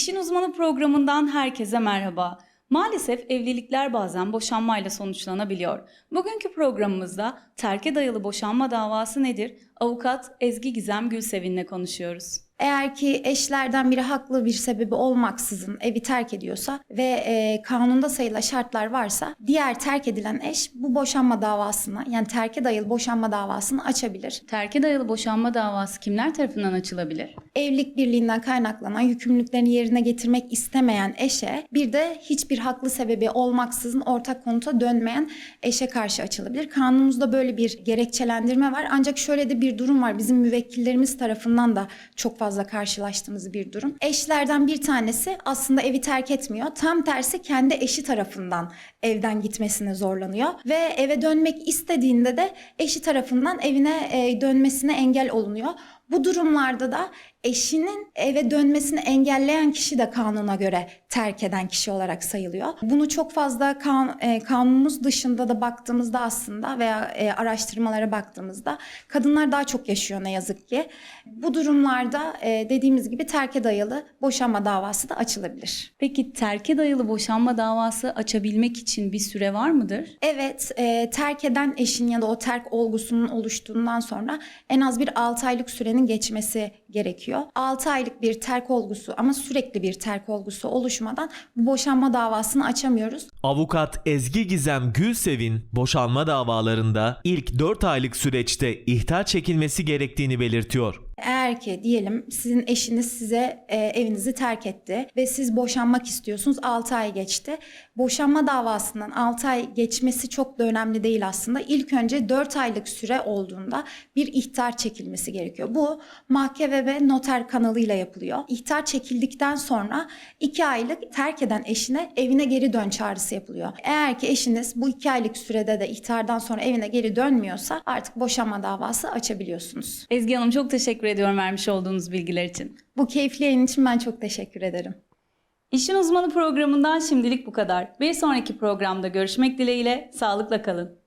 İşin Uzmanı programından herkese merhaba. Maalesef evlilikler bazen boşanmayla sonuçlanabiliyor. Bugünkü programımızda terke dayalı boşanma davası nedir? Avukat Ezgi Gizem Gülsevin'le konuşuyoruz. Eğer ki eşlerden biri haklı bir sebebi olmaksızın evi terk ediyorsa ve e, kanunda sayılı şartlar varsa diğer terk edilen eş bu boşanma davasını yani terke dayalı boşanma davasını açabilir. Terke dayalı boşanma davası kimler tarafından açılabilir? Evlilik birliğinden kaynaklanan yükümlülüklerini yerine getirmek istemeyen eşe bir de hiçbir haklı sebebi olmaksızın ortak konuta dönmeyen eşe karşı açılabilir. Kanunumuzda böyle bir gerekçelendirme var ancak şöyle de bir durum var bizim müvekkillerimiz tarafından da çok fazla karşılaştığımız bir durum. Eşlerden bir tanesi aslında evi terk etmiyor. Tam tersi kendi eşi tarafından evden gitmesine zorlanıyor ve eve dönmek istediğinde de eşi tarafından evine e, dönmesine engel olunuyor. Bu durumlarda da eşinin eve dönmesini engelleyen kişi de kanuna göre terk eden kişi olarak sayılıyor. Bunu çok fazla kan, e, kanunumuz dışında da baktığımızda aslında veya e, araştırmalara baktığımızda kadınlar daha çok yaşıyor ne yazık ki. Bu durumlarda e, dediğimiz gibi terke dayalı boşanma davası da açılabilir. Peki terke dayalı boşanma davası açabilmek için bir süre var mıdır? Evet, e, terk eden eşin ya da o terk olgusunun oluştuğundan sonra en az bir 6 aylık sürenin geçmesi gerekiyor. 6 aylık bir terk olgusu ama sürekli bir terk olgusu oluşmadan bu boşanma davasını açamıyoruz. Avukat Ezgi Gizem Gülsevin boşanma davalarında ilk 4 aylık süreçte ihtar çekilmesi gerektiğini belirtiyor. Eğer ki diyelim sizin eşiniz size e, evinizi terk etti ve siz boşanmak istiyorsunuz 6 ay geçti. Boşanma davasından 6 ay geçmesi çok da önemli değil aslında. İlk önce 4 aylık süre olduğunda bir ihtar çekilmesi gerekiyor. Bu mahkeme ve noter kanalıyla yapılıyor. İhtar çekildikten sonra 2 aylık terk eden eşine evine geri dön çağrısı yapılıyor. Eğer ki eşiniz bu 2 aylık sürede de ihtardan sonra evine geri dönmüyorsa artık boşanma davası açabiliyorsunuz. Ezgi Hanım çok teşekkür ediyorum vermiş olduğunuz bilgiler için. Bu keyifli yayın için ben çok teşekkür ederim. İşin Uzmanı programından şimdilik bu kadar. Bir sonraki programda görüşmek dileğiyle sağlıkla kalın.